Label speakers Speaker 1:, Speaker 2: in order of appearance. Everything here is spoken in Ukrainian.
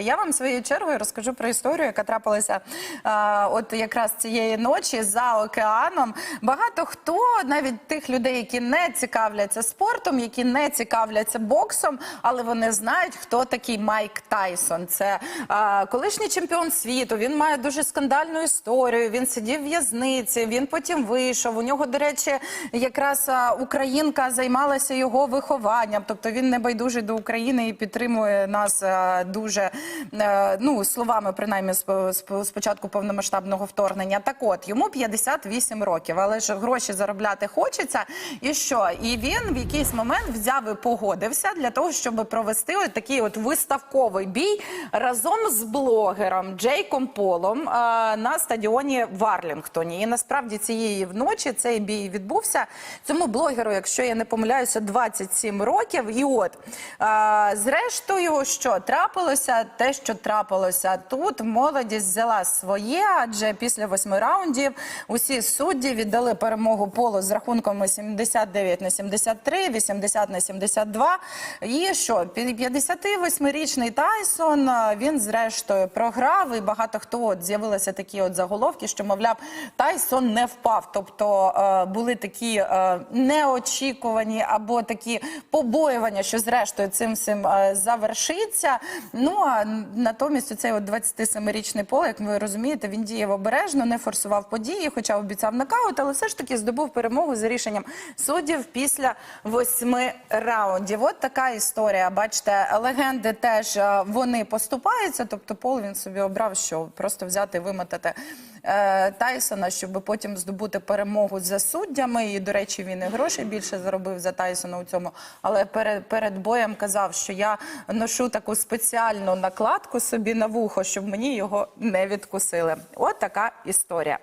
Speaker 1: Я вам своєю чергою розкажу про історію, яка трапилася а, от якраз цієї ночі за океаном. Багато хто, навіть тих людей, які не цікавляться спортом, які не цікавляться боксом, але вони знають, хто такий Майк Тайсон. Це а, колишній чемпіон світу. Він має дуже скандальну історію. Він сидів в в'язниці. Він потім вийшов. У нього, до речі, якраз українка займалася його вихованням. Тобто він не байдужий до України і підтримує нас дуже е, ну словами, принаймні, з початку повномасштабного вторгнення. Так от йому 58 років, але ж гроші заробляти хочеться. І що? І він в якийсь момент взяв і погодився для того, щоб провести от такий от виставковий бій разом з блогером Джейком Полом е, на стадіоні в Арлінгтоні. І насправді цієї вночі цей бій відбувся. Цьому блогеру, якщо я не помиляюся, 27 років. І от е, зрештою, що трапилося, те, що трапилося тут, молодість взяла своє, адже після восьми раундів усі судді віддали перемогу полу з рахунками 79 на 73, 80 на 72. І що 58-річний Тайсон він зрештою програв. І багато хто от з'явилися такі от заголовки, що мовляв, Тайсон не впав. Тобто були такі неочікувані або такі побоювання, що зрештою цим всім завершиться. Ну а натомість цей от 27-річний пол, як ви розумієте, він діяв обережно, не форсував події, хоча обіцяв нокаут, але все ж таки здобув перемогу за рішенням суддів після восьми раундів. От така історія. Бачите, легенди теж е, вони поступаються. Тобто, пол він собі обрав, що просто взяти, вимотати е, Тайсона, щоб потім здобути перемогу за суддями. І, до речі, він і грошей більше заробив за Тайсона у цьому. Але перед, перед боєм казав, що я ношу таку спеціальну накладку собі на вухо, щоб мені його не відкусили. От така історія.